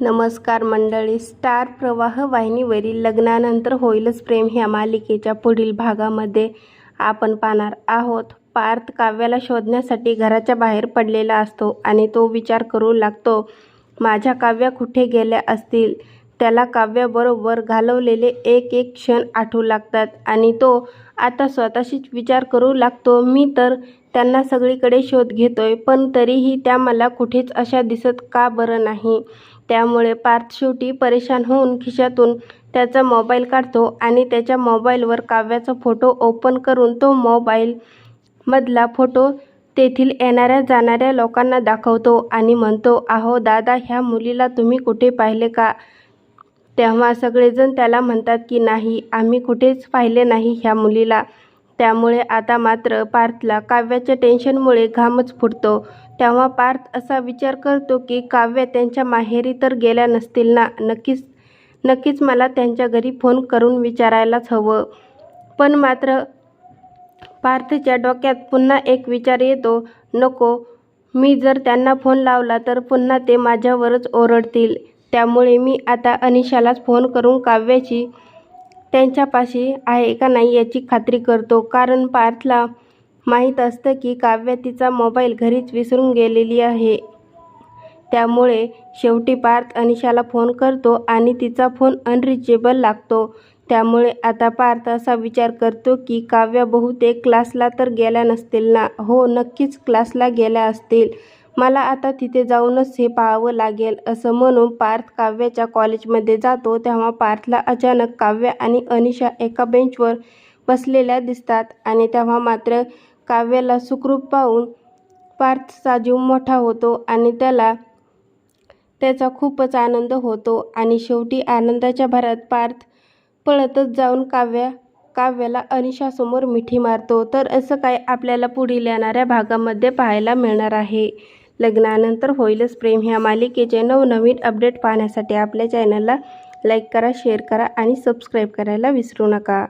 नमस्कार मंडळी. स्टार प्रवाह वाहिनीवरील लग्नानंतर होईलच प्रेम ह्या मालिकेच्या पुढील भागामध्ये आपण पाहणार आहोत. पार्थ काव्याला शोधण्यासाठी घराच्या बाहेर पडलेला असतो आणि तो विचार करू लागतो माझ्या काव्या कुठे गेल्या असतील त्याला काव्याबरोबर घालवलेले एक एक क्षण आठवू लागतात आणि तो आता स्वतःशीच विचार करू लागतो मी तर त्यांना सगळीकडे शोध घेतोय पण तरीही त्या मला कुठेच अशा दिसत का बरं नाही? त्यामुळे पार्थ शेवटी परेशान होऊन खिशातून त्याचा मोबाईल काढतो आणि त्याच्या मोबाईलवर काव्याचा फोटो ओपन करून तो मोबाईलमधला फोटो तेथील येणाऱ्या जाणाऱ्या लोकांना दाखवतो आणि म्हणतो अहो दादा ह्या मुलीला तुम्ही कुठे पाहिले का? तेव्हा सगळेजण त्याला म्हणतात की नाही आम्ही कुठेच पाहिले नाही ह्या मुलीला. त्यामुळे आता मात्र पार्थला काव्याच्या टेन्शनमुळे घामच फुटतो. तेव्हा पार्थ असा विचार करतो की काव्य त्यांच्या माहेरी तर गेल्या नसतील ना? नक्कीच नक्कीच मला त्यांच्या घरी फोन करून विचारायलाच हवं. पण मात्र पार्थच्या डोक्यात पुन्हा एक विचार येतो. नको मी जर त्यांना फोन लावला तर पुन्हा ते माझ्यावरच ओरडतील. त्यामुळे मी आता अनिशालाच फोन करून काव्याची त्यांच्यापाशी आहे का नाही याची खात्री करतो. कारण पार्थला माहीत असतं की काव्य तिचा मोबाईल घरीच विसरून गेलेली आहे. त्यामुळे शेवटी पार्थ अनिशाला फोन करतो आणि तिचा फोन अनरिचेबल लागतो. त्यामुळे आता पार्थ असा विचार करतो की काव्या बहुतेक क्लासला तर गेल्या नसतील ना? हो नक्कीच क्लासला गेल्या असतील. मला आता तिथे जाऊनच हे पाहावं लागेल असं म्हणून पार्थ काव्याच्या कॉलेजमध्ये जातो. तेव्हा पार्थला अचानक काव्य आणि अनिशा एका बेंचवर बसलेल्या दिसतात आणि तेव्हा मात्र काव्याला सुखरूप पाहून पार्थचा जीव मोठा होतो आणि त्याला त्याचा खूपच आनंद होतो. आणि शेवटी आनंदाच्या भरात पार्थ पळतच जाऊन काव्या काव्याला अनिशासमोर मिठी मारतो. तर असं काय आपल्याला पुढील येणाऱ्या भागामध्ये पाहायला मिळणार आहे? लग्नानंतर होईलच प्रेम. ह्या मालिकेचे नवनवीन अपडेट पाहण्यासाठी आपल्या चॅनलला लाईक करा शेअर करा आणि सबस्क्राईब करायला विसरू नका.